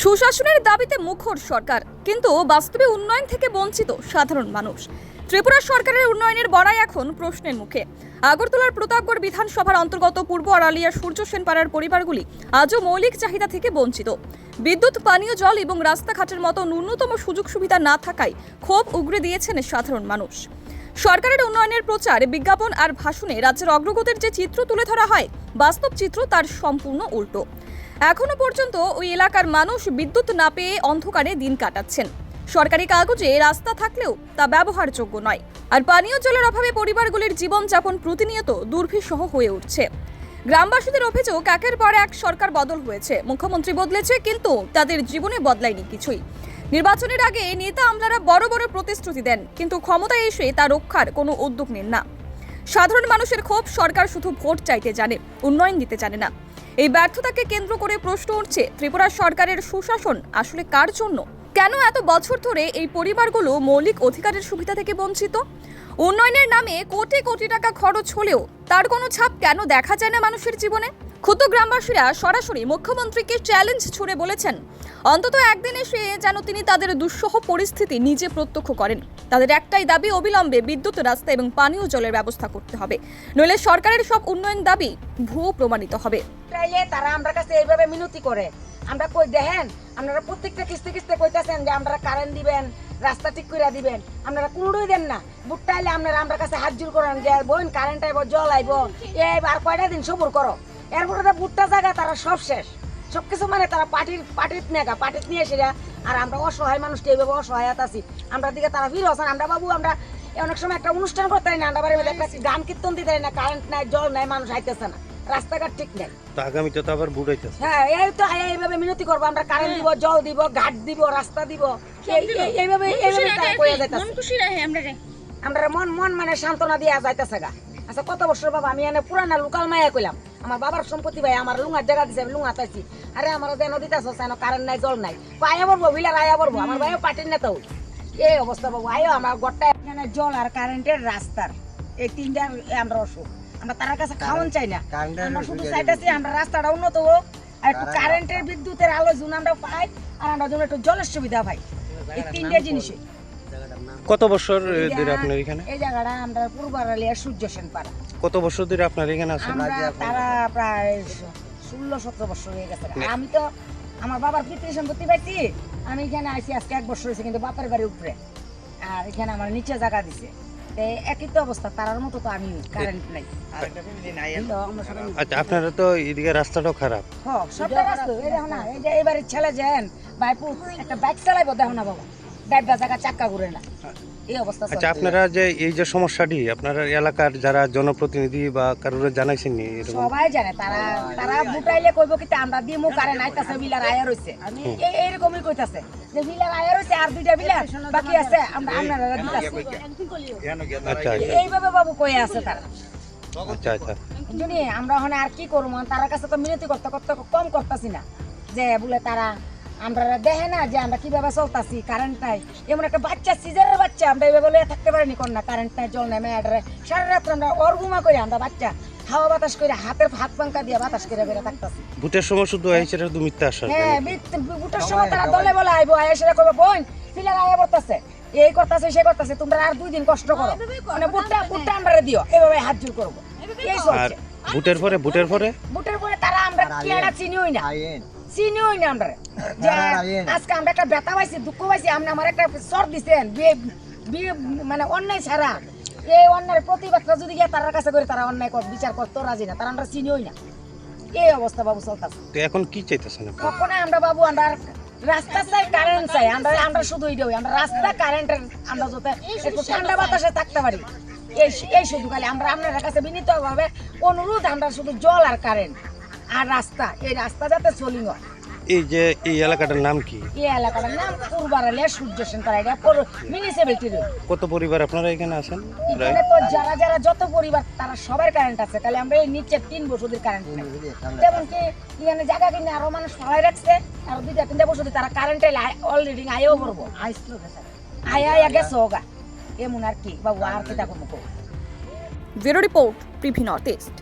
সুশাসনের দাবিতে মুখর সরকার, কিন্তু বাস্তবে উন্নয়ন থেকে বঞ্চিত সাধারণ মানুষ। ত্রিপুরা সরকারের উন্নয়নের বড়াই এখন প্রশ্নের মুখে। আগরতলার প্রতাপগড় বিধানসভার অন্তর্গত পূর্ব আড়ালিয়া সূর্য সেনপাড়ার পরিবারগুলি আজও মৌলিক চাহিদা থেকে বঞ্চিত। বিদ্যুৎ, পানীয়, জল এবং রাস্তাঘাটের মতো ন্যূনতম সুযোগ সুবিধা না থাকায় ক্ষোভ উগরে দিয়েছেন সাধারণ মানুষ। সরকারের উন্নয়নের প্রচার, বিজ্ঞাপন আর ভাষণে রাজ্যের অগ্রগতির যে চিত্র তুলে ধরা হয়, বাস্তব চিত্র তার সম্পূর্ণ উল্টো। এখনও পর্যন্ত ওই এলাকার মানুষ বিদ্যুৎ না পেয়ে অন্ধকারে দিন কাটাচ্ছেন। সরকারি কাগজে রাস্তা থাকলেও তা ব্যবহারযোগ্য নয়। আর পানীয় জলের অভাবে পরিবারগুলির জীবনযাপন প্রতিনিয়ত দুর্বিষহ হয়ে উঠছে। গ্রামবাসীদের অভিযোগ, একের পর এক সরকার বদল হয়েছে। মুখ্যমন্ত্রী বদলেছে, কিন্তু তাদের জীবনে বদলায়নি কিছুই। নির্বাচনের আগে নেতা আমলারা বড় বড় প্রতিশ্রুতি দেন, কিন্তু ক্ষমতায় এসে তা রক্ষার কোনো উদ্যোগ নেন না। সাধারণ মানুষের ক্ষোভ সরকার শুধু ভোট চাইতে জানে, উন্নয়ন দিতে জানে না। এই ব্যর্থতাকে কেন্দ্র করে প্রশ্ন উঠছে, ত্রিপুরা সরকারের সুশাসন আসলে কার জন্য? কেন এত বছর ধরে এই পরিবারগুলো মৌলিক অধিকারের সুবিধা থেকে বঞ্চিত? উন্নয়নের নামে কোটি কোটি টাকা খরচ হলেও তার কোনো ছাপ কেন দেখা যায় না মানুষের জীবনে? ক্ষুদ্র গ্রামবাসীরা সরাসরি মুখ্যমন্ত্রীকে চ্যালেঞ্জ ছুড়ে বলেছেন অন্তত একদিন এসে যেন তিনি তাদের দুঃসহ পরিস্থিতি নিজে প্রত্যক্ষ করেন। তাদের একটাই দাবি, অবিলম্বে বিদ্যুৎ, রাস্তা এবং পানীয় জলের ব্যবস্থা করতে হবে। নইলে সরকারের সব উন্নয়ন দাবি ভুয়ো প্রমাণিত হবে। তারা আমরা কাছে এইভাবে মিনতি করে। আমরা কই দেখেন, আপনারা প্রত্যেকটা কিস্তি কিস্তি কইতাছেন যে আমরা কারেন্ট দিবেন, রাস্তা ঠিক করে দিবেন। আপনারা কোনোটাই দেন না। বুটটা আইলে আপনারা আমরা কাছে হাত জোর করেন যে বোন কারেন্ট আইব, জল আইব। এবার কয়টা দিন সবুর করো? এরপরে বুটটা জায়গা তারা সব শেষ। সব কিছু মানে তারা পার্টির পার্টির নেগা পার্টির নিয়ে সেরা আর আমরা অসহায় মানুষটা এইভাবে অসহায়ত আছি। আমরা দিকে তারা ফিরে আছেন আমরা বাবু আমরা অনেক সময় একটা অনুষ্ঠান করতে পারি না আমরা বাড়ির মধ্যে একটা গান কীর্তন দিতে না কারেন্ট নাই জল নাই মানুষ আইতেছে না। রাস্তাঘাট ঠিক নেই। তো আগামীতে তো আবার বুড়াইতেছে হ্যাঁ এই তো এইভাবে মিনতি করব আমরা কারেন্ট দিব জল দিব ঘাট দিব রাস্তা দিব। এই- এই- এইভাবে এইভাবে কইয়া যাইতাছে। আমরা মন মন মানে সান্ত্বনা দিয়া যাইতাছে গা। আচ্ছা কত বছর বাবা আমি এনে পুরানা লোকাল মায়া কইলাম। আমার বাবার সম্পত্তি ভাই আমার লুঙার জায়গা দিছে আমি লুঙা তাইছি আরে আমার যেন দিতাছ সেন কারেন্ট নাই জল নাই। তো আয়া বলব বিলার আয়া বলব আমার ভাইও পাটির নেতা হই এই অবস্থা বাবু আয়ো আমার গোটা এখানে জল আর কারেন্টের রাস্তার। এই তিনটা আমরা অসুখ। আমরা তার কাছে খাওয়ান চাই না। আমরা শুধু চাইতেছি আমরা রাস্তাটা উন্নত হোক। আর একটু কারেন্টের বিদ্যুতের আলো জুন আমরা পাই আর আমরা যেন একটু জলের সুবিধা পাই। এই তিনটে জিনিসই। কত বছর ধরে আপনার এখানে? এই জায়গাটা আমরা পূর্বারালিয়া সূর্য সেন পাড়া। কত বছর ধরে আপনার এখানে আছেন? তারা প্রায় ষোলো সতেরো বছর হয়ে গেছে। আমি তো আমার বাবার পিতৃ সম্পত্তি পাইছি আমি এখানে আইছি আজকে এক বছর হয়েছে কিন্তু বাপের বাড়ি উপরে। আর এখানে আমার নিচে জায়গা দিছে। একই তো অবস্থা তারার মতো তো আমি কারেন্ট নাই। আচ্ছা আপনারা তো এদিকে রাস্তাটাও খারাপ। হ, সবটা রাস্তা। এই দেখো না এই যে এবারে ছেলে যেন বাইপু একটা বাইক চালাইবো দেখো না বাবা। ডাইবা জায়গা চাক্কা ঘুরে না। এই অবস্থা আচ্ছা আপনারা যে এই যে সমস্যাটি আপনার এলাকার যারা জনপ্রতিনিধি বা কারোর জানাইছেন নি সবাই জানে তারা তারা বুটাইলে কইব কি আমরা দিমু কারে নাইতাছে বিলার আয়া রইছে। এই এইরকমই কইতাছে যে বিলার আয়া রইছে আর দুইটা বিলার বাকি আছে আমরা আপনারা দিতাছি। আচ্ছা আচ্ছা। এইভাবে বাবু কই আছে তারা। আচ্ছা আচ্ছা। আমরা ওখানে আর কি করব? তার কাছে তো মিনতি করতে করতে কম করতেছি না। যে বলে তারা আমরা দেখে না যে আমরা কীভাবে চলতাছি কারেন্ট নাই এমন একটা বাচ্চা সিজারের বাচ্চা আমরা এইভাবে লইয়া থাকতে পারিনি কোন না। কারেন্ট নাই জল নাই মেয়াডারে। সারা রাত্র আমরা অর্গুমা করে আমরা বাচ্চা। হাওয়া বাতাস করে হাতের হাত পাঙ্কা দিয়ে বাতাস করে বেড়ে থাকতাছি। ভোটের সময় শুধু আইসে এটা মিথ্যা হ্যাঁ। সময় তারা দলে বলে আইবো আয়া সেটা করবে বোন ফিলার আয়া করতেছে এই করতেছে সে করতেছে তোমরা আর দুই দিন কষ্ট করো। মানে বুটটা বুটটা আমরা দিও এভাবে হাত জোর করব। এই আর চলছে। ভোটের পরে ভোটের পরে? বুটের পরে তারা আমরা কি চিনিই না। চিনিই না আমরা। যে আজকে আমরা একটা ব্যথা পাইছি দুঃখ পাইছি আপনি আমার একটা সর দিছেন। বিয়ে বিয়ে মানে অন্যায় ছাড়া। এই অন্যায়ের প্রতিবাদটা যদি গিয়ে তার কাছে করে তারা অন্যায় বিচার করতে রাজি না। তারা আমরা চিনিই না। এই অবস্থা বাবু চলতেছে। তো এখন কি চাইতেছেন আপনি? আমরা বাবু আমরা রাস্তা চাই কারেন্ট চাই। আমরা আমরা শুধু এইটাই আমরা রাস্তা কারেন্টের আমরা যাতে একটু ঠান্ডা বাতাসে থাকতে পারি। এই এই শুধু খালি আমরা আপনার কাছে বিনীত ভাবে অনুরোধ আমরা শুধু জল আর কারেন্ট আর রাস্তা এই রাস্তা যাতে চলি হয়। এই যে এই এলাকাটার নাম কি? এই এলাকাটার নাম পূর্বারালিয়া সূর্য সেন্টার এটা মিউনিসিপ্যালিটির কত পরিবার আপনারা এখানে আছেন? এখানে তো যারা যারা যত পরিবার তারা সবার কারেন্ট আছে। তাহলে আমরা এই নিচে তিন বছরের কারেন্ট যেমন কি এখানে জায়গা কিনে আরও মানুষ সবাই রাখছে আর দুইটা তিনটা বছর তারা কারেন্টে অলরেডি আয়ও করব। আয় আয় গেছে ওগা এমন আর কি বাবু আর কি তা করব? ব্যুরো রিপোর্ট প্রিভি নর্থ ইস্ট।